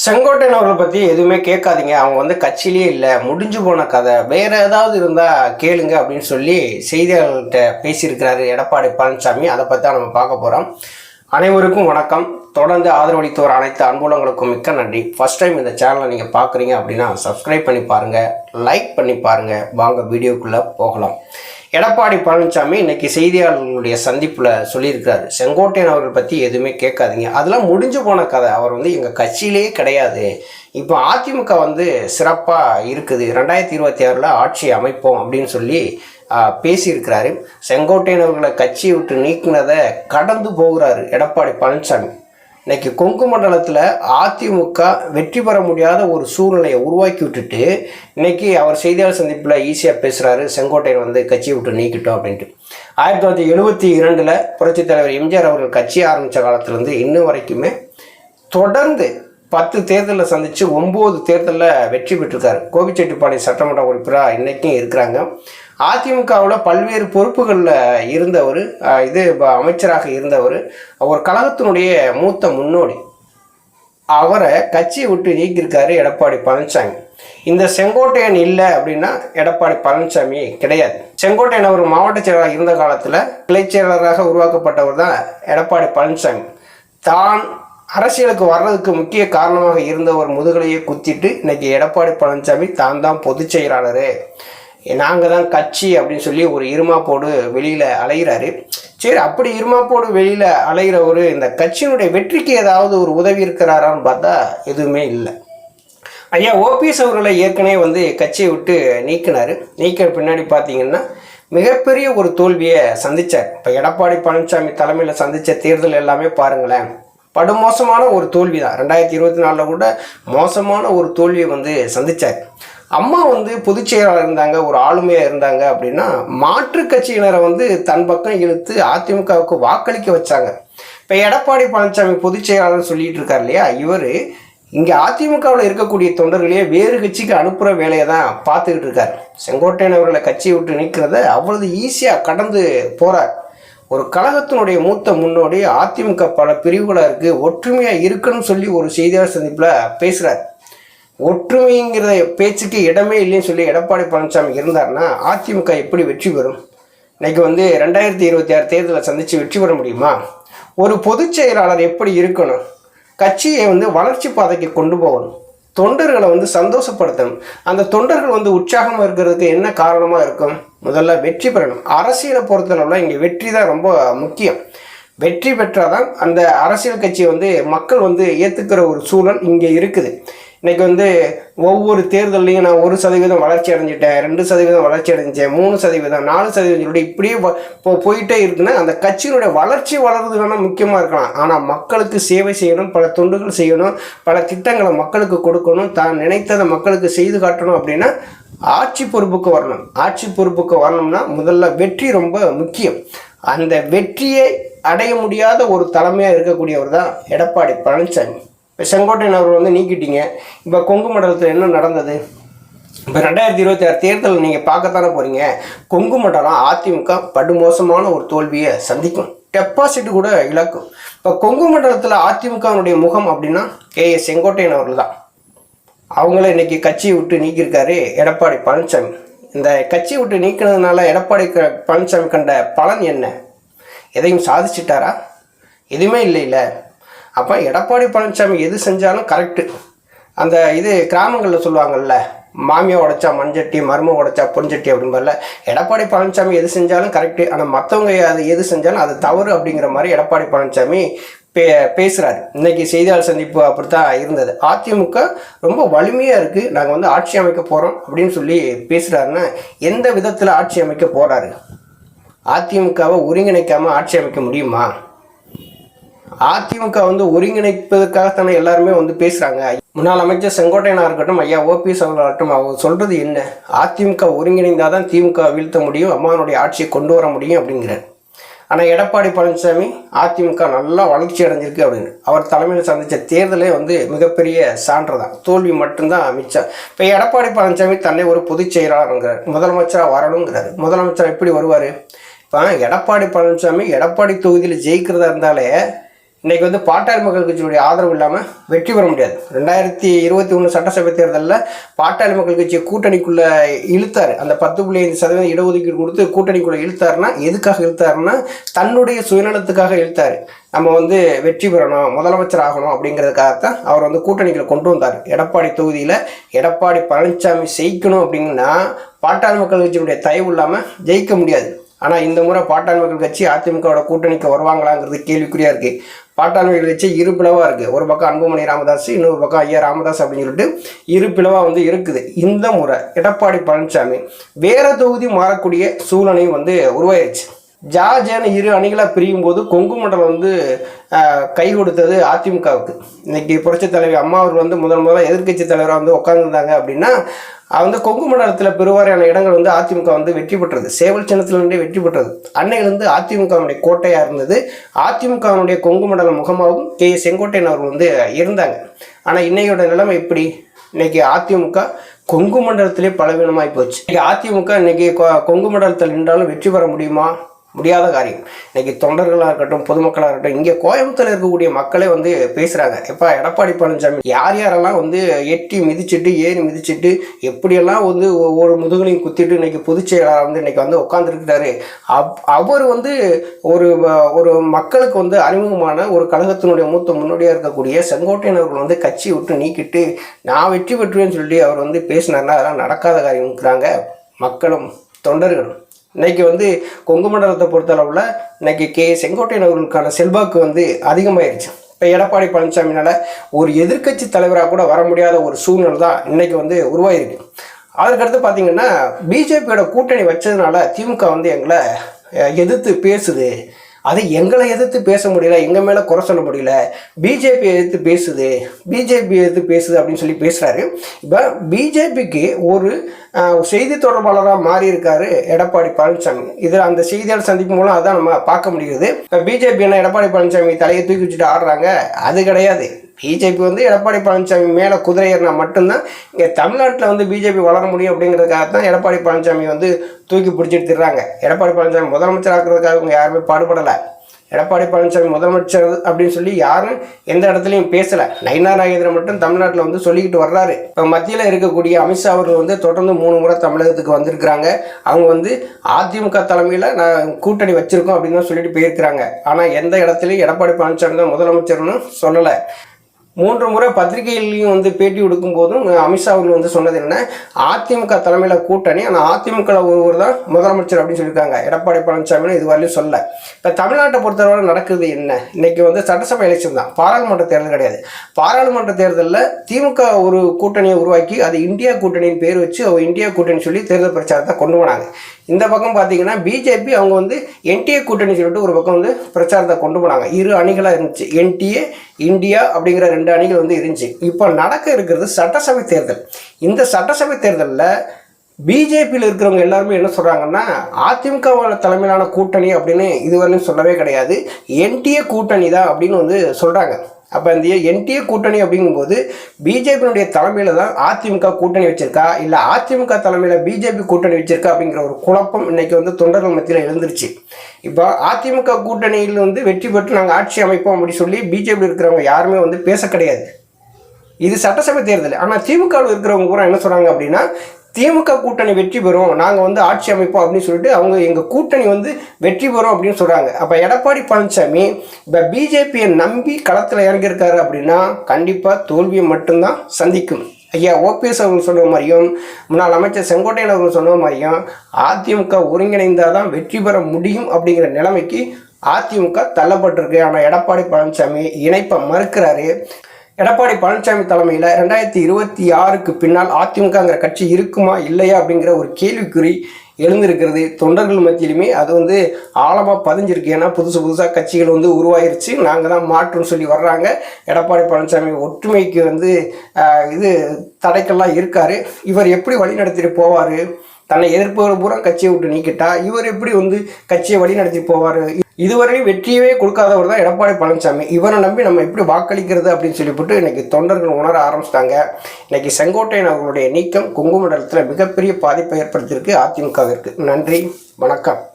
செங்கோட்டையன் அவர்களை பற்றி எதுவுமே கேட்காதீங்க. அவங்க வந்து கட்சியிலே இல்லை. முடிஞ்சு போன கதை. வேறு ஏதாவது இருந்தால் கேளுங்க அப்படின்னு சொல்லி செய்தியாளர்கிட்ட பேசியிருக்கிறாரு எடப்பாடி பழனிசாமி. அதை பற்றி தான் நம்ம பார்க்க போகிறோம் அனைவருக்கும் வணக்கம். தொடர்ந்து ஆதரவளித்தோர் அனைத்து அன்புலங்களுக்கும் மிக்க நன்றி. ஃபர்ஸ்ட் டைம் இந்த சேனலை நீங்கள் பார்க்குறீங்க அப்படின்னா சப்ஸ்கிரைப் பண்ணி பாருங்கள் லைக் பண்ணி பாருங்கள் வாங்க வீடியோக்குள்ளே போகலாம். எடப்பாடி பழனிசாமி இன்னைக்கு செய்தியாளர்களுடைய சந்திப்பில் சொல்லியிருக்கிறாரு. செங்கோட்டையன் அவர்கள் பற்றி எதுவுமே கேட்காதீங்க. அதெல்லாம் முடிஞ்சு போன கதை. அவர் வந்து எங்கள் கட்சியிலேயே கிடையாது. இப்போ அதிமுக வந்து சிறப்பாக இருக்குது. ரெண்டாயிரத்தி இருபத்தி ஆறில் ஆட்சி அமைப்போம் அப்படின்னு சொல்லி பேசியிருக்கிறாரு. செங்கோட்டையன் அவர்களை கட்சியை விட்டு நீக்கினதை கடந்து போகிறாரு எடப்பாடி பழனிசாமி. இன்னைக்கு கொங்கு மண்டலத்தில் அதிமுக வெற்றி பெற முடியாத ஒரு சூழ்நிலையை உருவாக்கி விட்டுட்டு இன்னைக்கு அவர் செய்தியாளர் சந்திப்பில் ஈஸியாக பேசுகிறாரு செங்கோட்டையன் வந்து கட்சியை விட்டு நீக்கிட்டோம் அப்படின்ட்டு. ஆயிரத்தி தொள்ளாயிரத்தி எழுபத்தி இரண்டில் புரட்சித் தலைவர் எம்ஜிஆர் அவர்கள் கட்சி ஆரம்பித்த காலத்துலேருந்து இன்னும் வரைக்குமே தொடர்ந்து பத்து தேர்தலில் சந்தித்து ஒம்பது தேர்தலில் வெற்றி பெற்றிருக்காரு. கோபிச்செட்டிப்பாளையம் சட்டமன்ற உறுப்பினராக இன்றைக்கும் இருக்கிறாங்க. அதிமுகவில் பல்வேறு பொறுப்புகளில் இருந்தவர் இது ப- அமைச்சராக இருந்தவர் ஒரு கழகத்தினுடைய மூத்த முன்னோடி. அவரை கட்சியை விட்டு நீக்கியிருக்காரு எடப்பாடி பழனிசாமி. இந்த செங்கோட்டையன் இல்லை அப்படின்னா எடப்பாடி பழனிசாமி கிடையாது. செங்கோட்டையன் அவர் மாவட்ட செயலாளர் இருந்த காலத்தில் கிளைச் செயலராக உருவாக்கப்பட்டவர் தான் எடப்பாடி பழனிசாமி. தான் அரசியலுக்கு வர்றதுக்கு முக்கிய காரணமாக இருந்தவர் முதுகலையே குத்திட்டு இன்னைக்கு எடப்பாடி பழனிசாமி தான் தான் பொதுச் செயலாளர். நாங்கள் தான் கட்சி அப்படின்னு சொல்லி ஒரு இருமாப்போடு வெளியில் அலைகிறாரு சரி அப்படி இருமாப்போடு வெளியில் அலைகிறவர் இந்த கட்சியினுடைய வெற்றிக்கு ஏதாவது ஒரு உதவி இருக்கிறாரான்னு பார்த்தா எதுவுமே இல்லை. ஐயா ஓபிஎஸ் அவர்களை ஏற்கனவே வந்து கட்சியை விட்டு நீக்கினார். நீக்கின பின்னாடி பார்த்தீங்கன்னா மிகப்பெரிய ஒரு தோல்வியை சந்திச்சார். இப்போ எடப்பாடி பழனிசாமி தலைமையில் சந்தித்த தேர்தல் எல்லாமே பாருங்களேன். படுமோசமான ஒரு தோல்வி தான் ரெண்டாயிரத்தி இருபத்தி நாலில் கூட மோசமான ஒரு தோல்வியை வந்து சந்தித்தார் அம்மா வந்து பொதுச் செயலாளர் இருந்தாங்க ஒரு ஆளுமையாக இருந்தாங்க அப்படின்னா மாற்றுக் கட்சியினரை வந்து தன் பக்கம் இழுத்து அதிமுகவுக்கு வாக்களிக்க வச்சாங்க. இப்போ எடப்பாடி பழனிசாமி பொதுச் செயலாளர் சொல்லிட்டு இருக்கார் இல்லையா? இவர் இங்கே அதிமுகவில் இருக்கக்கூடிய தொண்டர்களையே வேறு கட்சிக்கு அனுப்புகிற வேலையை தான் பார்த்துக்கிட்டு இருக்கார். செங்கோட்டையன் அவர்களை கட்சியை விட்டு நிற்கிறத அவ்வளவு ஈஸியாக கடந்து போகிறார் ஒரு கழகத்தினுடைய மூத்த முன்னோடி அதிமுக பல பிரிவுகளாக இருக்குது ஒற்றுமையாக இருக்குன்னு சொல்லி ஒரு செய்தியாளர் சந்திப்பில் பேசுகிறார் ஒற்றுமைங்கிற பேச்சுக்கு இடமே இல்லைன்னு சொல்லி எடப்பாடி பழனிசாமி இருந்தார்னா அதிமுக எப்படி வெற்றி பெறும்? இன்னைக்கு வந்து ரெண்டாயிரத்தி இருபத்தி ஆறு தேர்தலை சந்தித்து வெற்றி பெற முடியுமா? ஒரு பொதுச் செயலாளர் எப்படி இருக்கணும்? கட்சியை வந்து வளர்ச்சி பாதைக்கு கொண்டு போகணும். தொண்டர்களை வந்து சந்தோஷப்படுத்தணும். அந்த தொண்டர்கள் வந்து உற்சாகமாக இருக்கிறதுக்கு என்ன காரணமாக இருக்கும்? முதல்ல வெற்றி பெறணும். அரசியலை பொறுத்தளவில் இங்கே வெற்றி தான் ரொம்ப முக்கியம். வெற்றி பெற்றாதான் அந்த அரசியல் கட்சியை வந்து மக்கள் வந்து ஏற்றுக்கிற ஒரு சூழல் இங்கே இருக்குது. இன்னைக்கு வந்து ஒவ்வொரு தேர்தல்லையும் நான் ஒரு சதவீதம் வளர்ச்சி அடைஞ்சிட்டேன் ரெண்டு சதவீதம் வளர்ச்சி அடைஞ்சேன் மூணு சதவீதம் நாலு சதவீதம் சொல்லிட்டு இப்படியே இப்போ போயிட்டே இருக்குன்னா அந்த கட்சியினுடைய வளர்ச்சி வளர்றது வேணால் முக்கியமாக இருக்கலாம். ஆனால் மக்களுக்கு சேவை செய்யணும் பல தொண்டுகள் செய்யணும் பல திட்டங்களை மக்களுக்கு கொடுக்கணும் தான் நினைத்ததை மக்களுக்கு செய்து காட்டணும் அப்படின்னா ஆட்சி பொறுப்புக்கு வரணும். ஆட்சி பொறுப்புக்கு வரணும்னா முதல்ல வெற்றி ரொம்ப முக்கியம். அந்த வெற்றியை அடைய முடியாத ஒரு தலைமையாக இருக்கக்கூடியவர் தான் எடப்பாடி பழனிசாமி. இப்போ செங்கோட்டையன் அவர் வந்து நீக்கிட்டீங்க. இப்போ கொங்கு மண்டலத்தில் என்ன நடந்தது? இப்போ ரெண்டாயிரத்தி இருபத்தி ஆறு தேர்தலில் நீங்கள் பார்க்கத்தானே போகிறீங்க கொங்கு மண்டலம் அதிமுக படுமோசமான ஒரு தோல்வியை சந்திக்கும். டெபாசிட் கூட இழக்கும். இப்போ கொங்கு மண்டலத்தில் அதிமுகவினுடைய முகம் அப்படின்னா கே. எஸ் செங்கோட்டையன் அவர்கள் தான். அவங்கள இன்னைக்கு கட்சியை விட்டு நீக்கியிருக்காரு எடப்பாடி பழனிசாமி. இந்த கட்சியை விட்டு நீக்கினதுனால எடப்பாடி க- பழனிசாமி கண்ட பலன் என்ன? எதையும் சாதிச்சிட்டாரா? எதுவுமே இல்லை இல்லை அப்போ எடப்பாடி பழனிசாமி எது செஞ்சாலும் கரெக்டு அந்த இது கிராமங்களில் சொல்லுவாங்கள்ல மாமியை உடைச்சா மண்சட்டி மருமம் உடைச்சா பொஞ்சட்டி அப்படிம்பார்ல எடப்பாடி பழனிசாமி எது செஞ்சாலும் கரெக்டு ஆனால் மற்றவங்க அது எது செஞ்சாலும் அது தவறு அப்படிங்கிற மாதிரி எடப்பாடி பழனிசாமி பே பேசுகிறாரு இன்றைக்கி செய்தியாளர் சந்திப்பு அப்படித்தான் இருந்தது. அதிமுக ரொம்ப வலிமையாக இருக்குது நாங்கள் வந்து ஆட்சி அமைக்க போகிறோம் அப்படின்னு சொல்லி பேசுகிறாருன்னா எந்த விதத்தில் ஆட்சி அமைக்க போகிறாரு அதிமுகவை ஒருங்கிணைக்காமல் ஆட்சி அமைக்க முடியுமா? அதிமுக வந்து ஒருங்கிணைப்பதற்காகத்தானே எல்லாருமே வந்து பேசுகிறாங்க முன்னாள் அமைச்சர் செங்கோட்டையனாக இருக்கட்டும் ஐயா ஓபிஎஸ் அவர்களாகட்டும் அவங்க சொல்கிறது என்ன? அதிமுக ஒருங்கிணைந்தால் தான் திமுக வீழ்த்த முடியும் அம்மானுடைய ஆட்சியை கொண்டு வர முடியும் அப்படிங்கிறார். ஆனால் எடப்பாடி பழனிசாமி அதிமுக நல்லா வளர்ச்சி அடைஞ்சிருக்கு அப்படின்னு. அவர் தலைமையில் சந்தித்த தேர்தலே வந்து மிகப்பெரிய சான்று தான் தோல்வி மட்டும்தான் மிச்சம். இப்போ எடப்பாடி பழனிசாமி தன்னை ஒரு பொதுச் செயலாளருங்கிறார் முதலமைச்சராக வரணுங்கிறார். முதலமைச்சர் எப்படி வருவார்? இப்போ எடப்பாடி பழனிசாமி எடப்பாடி தொகுதியில் ஜெயிக்கிறதா இருந்தாலே இன்றைக்கி வந்து பாட்டாளி மக்கள் கட்சியுடைய ஆதரவு இல்லாமல் வெற்றி பெற முடியாது. ரெண்டாயிரத்தி இருபத்தி ஒன்று சட்டசபை தேர்தலில் பாட்டாளி மக்கள் கட்சியை கூட்டணிக்குள்ளே இழுத்தாரு. அந்த பத்து புள்ளி ஐந்து சதவீதம் இடஒதுக்கீடு கொடுத்து கூட்டணிக்குள்ளே இழுத்தாருன்னா எதுக்காக இழுத்தாருன்னா தன்னுடைய சுயநலத்துக்காக இழுத்தார். நம்ம வந்து வெற்றி பெறணும் முதலமைச்சர் ஆகணும் அப்படிங்கிறதுக்காகத்தான் அவர் வந்து கூட்டணிகளை கொண்டு வந்தார். எடப்பாடி தொகுதியில் எடப்பாடி பழனிசாமி ஜெயிக்கணும் அப்படின்னா பாட்டாளி மக்கள் கட்சியினுடைய தயவு இல்லாமல் ஜெயிக்க முடியாது. ஆனால் இந்த முறை பாட்டாளி மக்கள் கட்சி அதிமுகவோட கூட்டணிக்கு வருவாங்களாங்கிறது கேள்விக்குறியாக இருக்குது பாட்டாளி வச்சு இரு பிளவாக இருக்குது ஒரு பக்கம் அன்புமணி ராமதாஸ் இன்னொரு பக்கம் ஐயா ராமதாஸ் அப்படின்னு சொல்லிட்டு இரு பிளவாக வந்து இருக்குது. இந்த முறை எடப்பாடி பழனிசாமி வேறு தொகுதி மாறக்கூடிய சூழ்நிலையும் வந்து உருவாயிருச்சு. ஜாஜான இரு அணிகளாக பிரியும் போது கொங்கு மண்டலம் வந்து கை கொடுத்தது அதிமுகவுக்கு. இன்னைக்கு புரட்சித் தலைவி அம்மா அவர் வந்து முதல் முதல்ல எதிர்க்கட்சி தலைவராக வந்து உட்காந்துருந்தாங்க அப்படின்னா வந்து கொங்கு மண்டலத்தில் பெருவாரியான இடங்கள் வந்து அதிமுக வந்து வெற்றி பெற்றது. சேவல் சின்னத்திலிருந்தே வெற்றி பெற்றது. அன்னையிலிருந்து அதிமுகவுடைய கோட்டையாக இருந்தது. அதிமுகவுடைய கொங்கு மண்டல முகமாகவும் கே. ஏ. செங்கோட்டையன் அவர்கள் வந்து இருந்தாங்க. ஆனால் இன்னையோட நிலைமை எப்படி? இன்னைக்கு அதிமுக கொங்கு மண்டலத்திலே பலவீனமாகி போச்சு. இன்னைக்கு அதிமுக இன்னைக்கு கொ- கொங்கு மண்டலத்தில் நின்றாலும் வெற்றி பெற முடியுமா? முடியாத காரியம். இன்றைக்கி தொண்டர்களாக இருக்கட்டும் பொதுமக்களாக இருக்கட்டும் இங்கே கோயம்புத்தூர் இருக்கக்கூடிய மக்களே வந்து பேசுகிறாங்க எப்பா எடப்பாடி பழனிசாமி யார் யாரெல்லாம் வந்து எட்டி மிதிச்சிட்டு ஏறி மிதிச்சிட்டு எப்படியெல்லாம் வந்து ஒவ்வொரு முதுகலையும் குத்திட்டு இன்றைக்கி பொதுச் செயலாளர் வந்து இன்றைக்கி வந்து உட்காந்துருக்கிறாரு அப் அவர் வந்து ஒரு ஒரு மக்களுக்கு வந்து அறிமுகமான ஒரு கழகத்தினுடைய மூத்த முன்னோடியாக இருக்கக்கூடிய செங்கோட்டையினர்கள் வந்து கட்சி விட்டு நீக்கிட்டு நான் வெற்றி பெற்றுவேன்னு சொல்லி அவர் வந்து பேசினார்னா அதெல்லாம் நடக்காத காரியம்ங்கிறாங்க மக்களும் தொண்டர்களும். இன்னைக்கு வந்து கொங்கு மண்டலத்தை பொறுத்தளவில் இன்னைக்கு கே செங்கோட்டையன் அவர்களுக்கான செல்வாக்கு வந்து அதிகமாயிருச்சு. இப்போ எடப்பாடி பழனிசாமினால் ஒரு எதிர்க்கட்சி தலைவராக கூட வர முடியாத ஒரு சூழ்நிலை தான் இன்னைக்கு வந்து உருவாயிருக்கு. அதுக்கடுத்து பார்த்தீங்கன்னா பிஜேபியோட கூட்டணி வச்சதுனால திமுக வந்து எங்களை எதிர்த்து பேசுது. அது எங்களை எதிர்த்து பேச முடியல எங்கள் மேலே குறை சொல்ல முடியல. பிஜேபி எதிர்த்து பேசுது பிஜேபி எதிர்த்து பேசுது அப்படின்னு சொல்லி பேசுகிறாரு இப்போ பிஜேபிக்கு ஒரு செய்தி தொடர்பாளராக மாறி இருக்காரு எடப்பாடி பழனிசாமி. இதில் அந்த செய்தியாளர் சந்திப்பு மூலம் அதான் நம்ம பார்க்க முடியுது இப்போ பிஜேபி என்ன எடப்பாடி பழனிசாமி தலையை தூக்கி வச்சுட்டு ஆடுறாங்க? அது கிடையாது. பிஜேபி வந்து எடப்பாடி பழனிசாமி மேலே குதிரை ஏறினா மட்டும்தான் இங்கே தமிழ்நாட்டில் வந்து பிஜேபி வளர முடியும் அப்படிங்கிறதுக்காக தான் எடப்பாடி பழனிசாமி வந்து தூக்கி பிடிச்சிட்டு திடுறாங்க எடப்பாடி பழனிசாமி முதலமைச்சர் ஆக்குறதுக்காக இவங்க யாருமே பாடுபடலை. எடப்பாடி பழனிசாமி முதலமைச்சர் அப்படின்னு சொல்லி யாரும் எந்த இடத்துலையும் பேசலை. நயினார் நாகேந்திரன் மட்டும் தமிழ்நாட்டில் வந்து சொல்லிக்கிட்டு வர்றாரு. இப்போ மத்தியில் இருக்கக்கூடிய அமித்ஷா அவர்கள் வந்து தொடர்ந்து மூணு முறை தமிழகத்துக்கு வந்திருக்கிறாங்க. அவங்க வந்து அதிமுக தலைமையில் நான் கூட்டணி வச்சுருக்கோம் அப்படின்னு தான் சொல்லிட்டு போயிருக்கிறாங்க. ஆனால் எந்த இடத்துலையும் எடப்பாடி பழனிசாமி தான் முதலமைச்சர்னு சொல்லலை. மூன்று முறை பத்திரிகையிலையும் வந்து பேட்டி கொடுக்கும் போதும் அமித்ஷா அவர்கள் வந்து சொன்னது என்ன அதிமுக தலைமையில் கூட்டணி ஆனால் அதிமுக ஒருவர் தான் முதலமைச்சர் அப்படின்னு சொல்லியிருக்காங்க. எடப்பாடி பழனிசாமின்னு இதுவரையிலும் சொல்ல இப்போ தமிழ்நாட்டை பொறுத்தவரை நடக்குது என்ன? இன்னைக்கு வந்து சட்டசபை எலெக்ஷன் தான். பாராளுமன்ற தேர்தல் கிடையாது. பாராளுமன்ற தேர்தலில் திமுக ஒரு கூட்டணியை உருவாக்கி அது இந்தியா கூட்டணியின் பேர் வச்சு அவங்க இந்தியா கூட்டணி சொல்லி தேர்தல் பிரச்சாரத்தை கொண்டு போனாங்க. இந்த பக்கம் பார்த்தீங்கன்னா பிஜேபி அவங்க வந்து என்டிஏ கூட்டணி சொல்லிட்டு ஒரு பக்கம் வந்து பிரச்சாரத்தை கொண்டு போனாங்க. இரு அணிகளாக இருந்துச்சு. என்டிஏ இந்தியா அப்படிங்கிற ரெண்டு அணிகள் வந்து இருந்துச்சு இப்போ நடக்க இருக்கிறது சட்டசபை தேர்தல். இந்த சட்டசபை தேர்தலில் பிஜேபியில் இருக்கிறவங்க எல்லாருமே என்ன சொல்கிறாங்கன்னா அதிமுக தலைமையிலான கூட்டணி அப்படின்னு இதுவரையிலும் சொல்லவே கிடையாது. என்டிஏ கூட்டணி தான் அப்படின்னு வந்து சொல்கிறாங்க அப்போ இந்த என்டிஏ கூட்டணி அப்படிங்கும்போது பிஜேபியினுடைய தலைமையில் தான் அதிமுக கூட்டணி வச்சிருக்கா? இல்லை அதிமுக தலைமையில் பிஜேபி கூட்டணி வச்சிருக்கா அப்படிங்கிற ஒரு குழப்பம் இன்னைக்கு வந்து தொண்டர்கள் மத்தியில் எழுந்துருச்சு. இப்போ அதிமுக கூட்டணியில் வந்து வெற்றி பெற்று நாங்கள் ஆட்சி அமைப்போம் அப்படின்னு சொல்லி பிஜேபி இருக்கிறவங்க யாருமே வந்து பேச கிடையாது. இது சட்டசபை தேர்தல். ஆனால் திமுகவில் இருக்கிறவங்க கூட என்ன சொல்கிறாங்க அப்படின்னா திமுக கூட்டணி வெற்றி பெறும் நாங்கள் வந்து ஆட்சி அமைப்போம் அப்படின்னு சொல்லிட்டு அவங்க எங்கள் கூட்டணி வந்து வெற்றி பெறும் அப்படின்னு சொல்கிறாங்க அப்போ எடப்பாடி பழனிசாமி இப்போ பிஜேபியை நம்பி களத்தில் இறங்கியிருக்காரு அப்படின்னா கண்டிப்பாக தோல்வியை மட்டும்தான் சந்திக்கும். ஐயா ஓபிஎஸ் அவர்கள் சொன்ன மாதிரியும் முன்னாள் அமைச்சர் செங்கோட்டையன் அவர்கள் சொன்ன மாதிரியும் அதிமுக ஒருங்கிணைந்தால் தான் வெற்றி பெற முடியும் அப்படிங்கிற நிலைமைக்கு அதிமுக தள்ளப்பட்டிருக்கு. ஆனால் எடப்பாடி பழனிசாமி இணைப்பை மறுக்கிறாரு. எடப்பாடி பழனிசாமி தலைமையில் ரெண்டாயிரத்தி இருபத்தி ஆறுக்கு பின்னால் அதிமுகங்கிற கட்சி இருக்குமா இல்லையா அப்படிங்கிற ஒரு கேள்விக்குறி எழுந்திருக்கிறது. தொண்டர்கள் மத்தியிலுமே அது வந்து ஆழமாக பதிஞ்சிருக்கு. ஏன்னா புதுசு புதுசாக கட்சிகள் வந்து உருவாயிருச்சு. நாங்கள் தான் மாற்றோம்னு சொல்லி வர்றாங்க. எடப்பாடி பழனிசாமி ஒற்றுமைக்கு வந்து இது தடைக்கெல்லாம் இருக்கார். இவர் எப்படி வழிநடத்திட்டு போவார்? தன்னை எதிர்ப்பவர் பூரா கட்சியை விட்டு நீக்கிட்டா இவர் எப்படி வந்து கட்சியை வழி நடத்தி போவார்? இதுவரையும் வெற்றியவே கொடுக்காதவர் தான் எடப்பாடி பழனிசாமி. இவரை நம்பி நம்ம எப்படி வாக்களிக்கிறது அப்படின்னு சொல்லிவிட்டு இன்னைக்கு தொண்டர்கள் உணர ஆரம்பிச்சிட்டாங்க. இன்னைக்கு செங்கோட்டையன் அவர்களுடைய நீக்கம் குங்குமண்டலத்தில் மிகப்பெரிய பாதிப்பை ஏற்படுத்தியிருக்கு அதிமுகவிற்கு. நன்றி வணக்கம்.